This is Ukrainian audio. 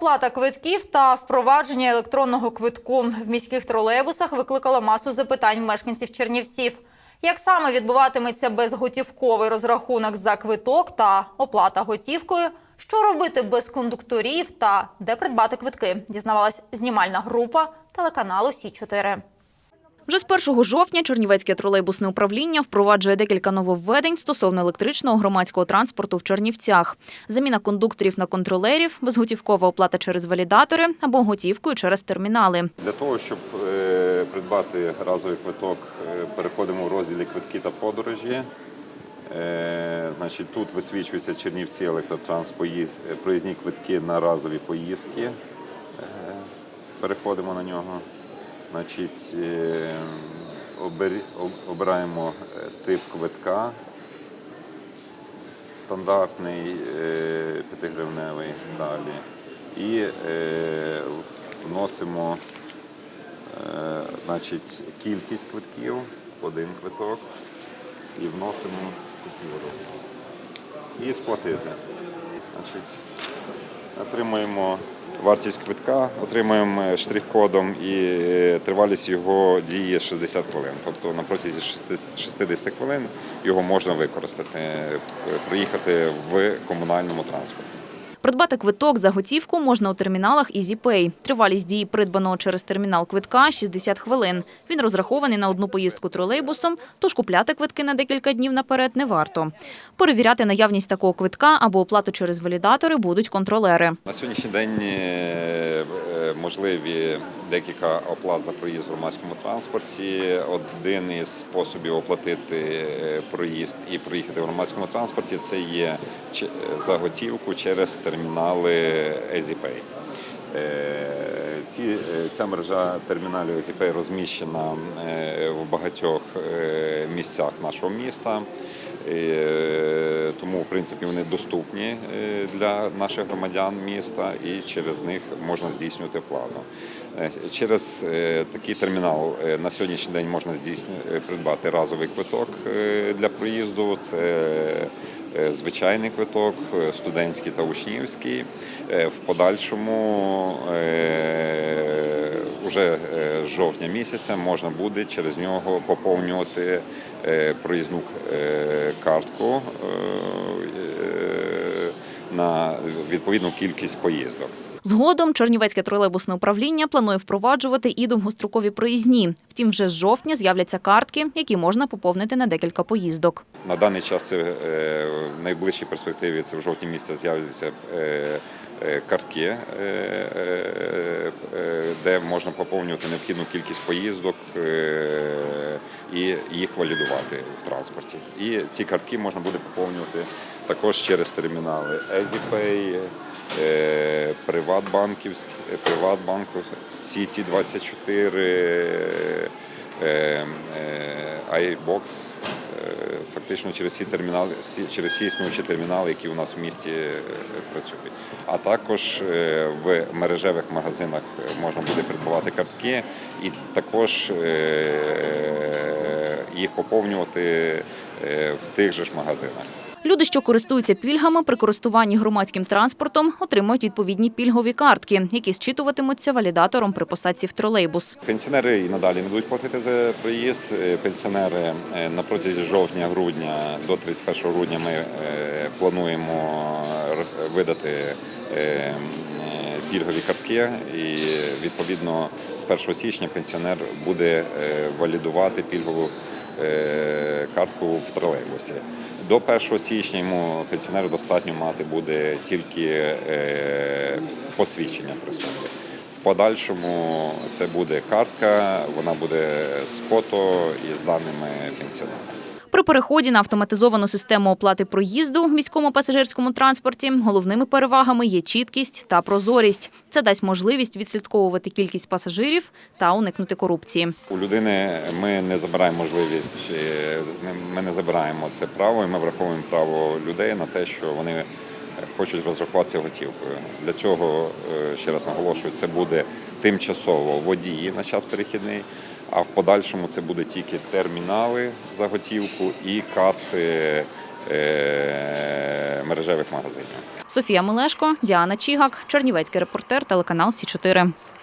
Оплата квитків та впровадження електронного квитку в міських тролейбусах викликало масу запитань мешканців Чернівців. Як саме відбуватиметься безготівковий розрахунок за квиток та оплата готівкою? Що робити без кондукторів та де придбати квитки? Дізнавалась знімальна група телеканалу Сі 4 Вже з 1 жовтня Чернівецьке тролейбусне управління впроваджує декілька нововведень стосовно електричного громадського транспорту в Чернівцях. Заміна кондукторів на контролерів, безготівкова оплата через валідатори або готівкою через термінали. Для того, щоб е, придбати разовий квиток, е, переходимо в розділі квитки та подорожі. Е, Значить, тут висвічуються Чернівці електротранс проїзні квитки на разові поїздки. Переходимо на нього. Значить, е, обираємо е, тип квитка. Стандартний е, 5-гривневий далі. І е, вносимо е, значить, кількість квитків, один квиток, і вносимо купюру. І сплатити. Значить, отримуємо вартість квитка, отримуємо е, штрих-кодом і е, тривалість його дії 60 хвилин. Тобто на протязі 60 хвилин його можна використати, приїхати в комунальному транспорті. Придбати квиток за готівку можна у терміналах EasyPay. Тривалість дії придбаного через термінал квитка 60 хвилин. Він розрахований на одну поїздку тролейбусом, тож купляти квитки на декілька днів наперед не варто. Перевіряти наявність такого квитка або оплату через валідатори будуть контролери. На сьогоднішній день е, можливі декілька оплат за проїзд в громадському транспорті. Один із способів оплатити е, проїзд і проїхати в громадському транспорті це є чи- за готівку через термінали EasyPay. Е, Ці, е, ця мережа терміналів EasyPay розміщена в багатьох місцях нашого міста. Е, Тому, в принципі, вони доступні е, для наших громадян міста і через них можна здійснювати плану. Е, Через такий термінал на сьогоднішній день можна здійснювати придбати разовий квиток для проїзду. Це звичайний квиток, студентський та учнівський. В подальшому е, уже е, з жовтня місяця можна буде через нього поповнювати е, проїзну е, картку на відповідну кількість поїздок. Згодом Чернівецьке тролейбусне управління планує впроваджувати і довгострокові проїзні. Втім, вже з жовтня з'являться картки, які можна поповнити на декілька поїздок. На даний час це в найближчій перспективі це в жовтні місяці з'являться картки, де можна поповнювати необхідну кількість поїздок е, і їх валідувати в транспорті. І ці картки можна буде поповнювати також через термінали EasyPay, е, Приватбанківськ, е, Приватбанку, Сіті 24 е, е, iBox, фактично через всі термінали, всі через всі існуючі термінали, які у нас в місті е, працюють. А також е, в мережевих магазинах можна буде придбавати картки і також е, їх поповнювати е, в тих же ж магазинах. Люди, що користуються пільгами при користуванні громадським транспортом, отримують відповідні пільгові картки, які зчитуватимуться валідатором при посадці в тролейбус. Пенсіонери і надалі не будуть платити за проїзд. Е, Пенсіонери е, на протязі жовтня-грудня до 31 грудня ми е, плануємо видати пільгові картки, і відповідно з 1 січня пенсіонер буде валідувати пільгову картку в тролейбусі. До 1 січня йому пенсіонеру достатньо мати буде тільки е, посвідчення присутні. В подальшому це буде картка, вона буде з фото і з даними пенсіонера. Переході на автоматизовану систему оплати проїзду в міському пасажирському транспорті головними перевагами є чіткість та прозорість. Це дасть можливість відслідковувати кількість пасажирів та уникнути корупції. У людини ми не забираємо можливість, е, ми не забираємо це право, і ми враховуємо право людей на те, що вони хочуть розрахуватися готівкою. Для цього, е, ще раз наголошую, це буде тимчасово водії на час перехідний, а в подальшому це буде тільки термінали за готівку і каси е, мережевих магазинів. Софія Мелешко, Діана Чігак, Чернівецький репортер, телеканал Сі 4